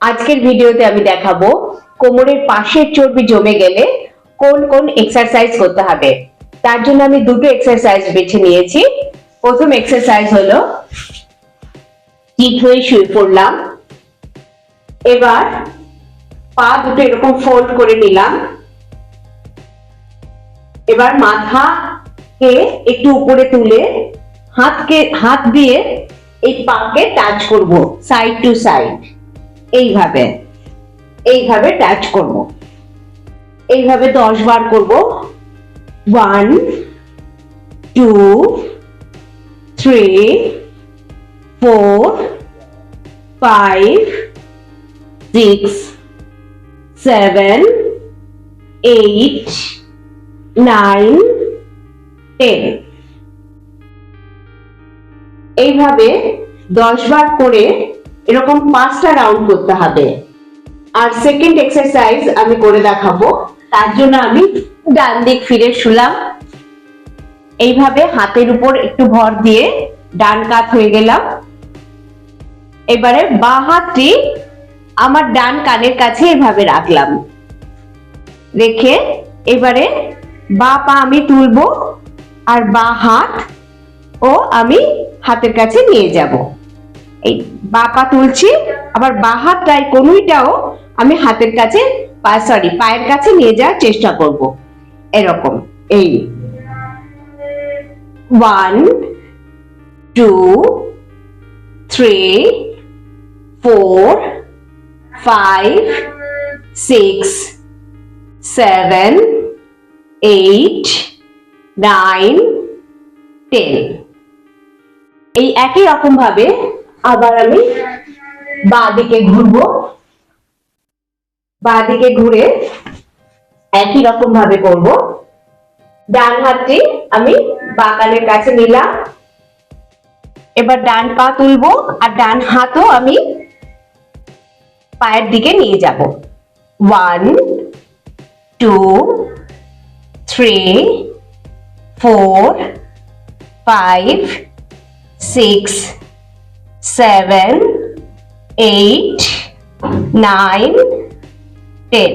আজকের ভিডিওতে আমি দেখাবো কোমরের পাশের চর্বি জমে গেলে কোন কোন এক্সারসাইজ করতে হবে। তার জন্য আমি দুটো এক্সারসাইজ বেছে নিয়েছি। প্রথম এক্সারসাইজ হলো চিত হয়ে শুয়ে পড়লাম। এবার পা দুটো এরকম ফোল্ড করে নিলাম। এবার মাথাকে একটু উপরে তুলে হাতকে, হাত দিয়ে এই পাকে টাচ করব সাইড টু সাইড এইভাবে এইভাবে টাচ করব। এইভাবে দশ বার করব। One two three four five six seven eight nine ten এইভাবে দশ বার করে এরকম পাঁচটা রাউন্ড করতে হবে। আর সেকেন্ড এক্সারসাইজ আমি করে দেখাবো। তার জন্য আমি ডান দিক ফিরে শুলাম। এইভাবে হাতের উপর একটু ভর দিয়ে ডান কাত হয়ে গেলাম। এবারে বা হাতটি আমার ডান কানের কাছে এভাবে রাখলাম। রেখে এবারে বা পা আমি তুলবো আর বা হাত ও আমি হাতের কাছে নিয়ে যাব। এই বা পা তুলছি, আবার বা হাতটাই কোনুইটাও আমি হাতের কাছে পা সরি পায়ের কাছে নিয়ে যাওয়ার চেষ্টা করব। এরকম, এই। One two three four five six seven eight nine ten এই একই রকম ভাবে আবার আমি বা দিকে ঘুরবো। বা দিকে ঘুরে একই রকম ভাবে করব। ডান হাতটি আমি বাগানের কাছে নিলাম। এবার ডান পা তুলবো আর ডান হাতও আমি পায়ের দিকে নিয়ে যাব। One, two, three, four, five, six seven eight nine ten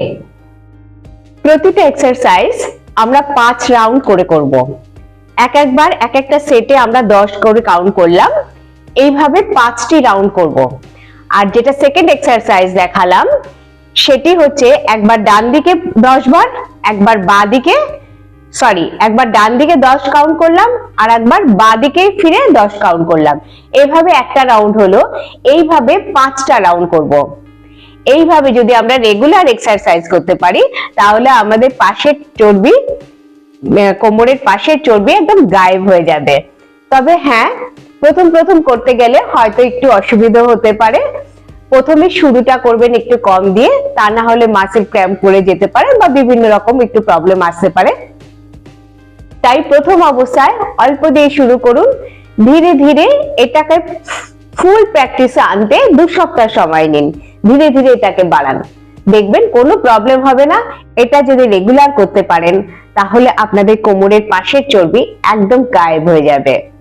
প্রতিটা এক্সারসাইজ আমরা পাঁচ রাউন্ড করে করব। এক একবার, এক একটা সেটে আমরা দশ করে কাউন্ট করলাম। এইভাবে পাঁচটি রাউন্ড করব। আর যেটা সেকেন্ড এক্সারসাইজ দেখালাম, সেটি হচ্ছে একবার ডান দিকে দশ বার, একবার বা দিকে সরি একবার ডান দিকে দশ কাউন্ট করলাম আর একবার বা দিকে ফিরে দশ কাউন্ট করলাম। এইভাবে একটা রাউন্ড হলো, এইভাবে পাঁচটা রাউন্ড করব। এইভাবে যদি আমরা রেগুলার এক্সারসাইজ করতে পারি, তাহলে আমাদের পাশের চর্বি কোমরের পাশের চর্বি একদম গায়েব হয়ে যাবে। তবে হ্যাঁ প্রথম প্রথম করতে গেলে হয়তো একটু অসুবিধা হতে পারে। প্রথমে শুরুটা করবেন একটু কম দিয়ে, তা না হলে মাসেল ক্র্যাম্প করে যেতে পারে বা বিভিন্ন রকম একটু প্রবলেম আসতে পারে। তাই প্রথম অবস্থায় অল্প দিয়ে শুরু করুন। ধীরে ধীরে এটাকে ফুল প্র্যাকটিসে আনতে দু সপ্তাহ সময় নিন। ধীরে ধীরে এটাকে বাড়ান। দেখবেন কোনো প্রবলেম হবে না। এটা যদি রেগুলার করতে পারেন, তাহলে আপনাদের কোমরের পাশের চর্বি একদম গায়েব হয়ে যাবে।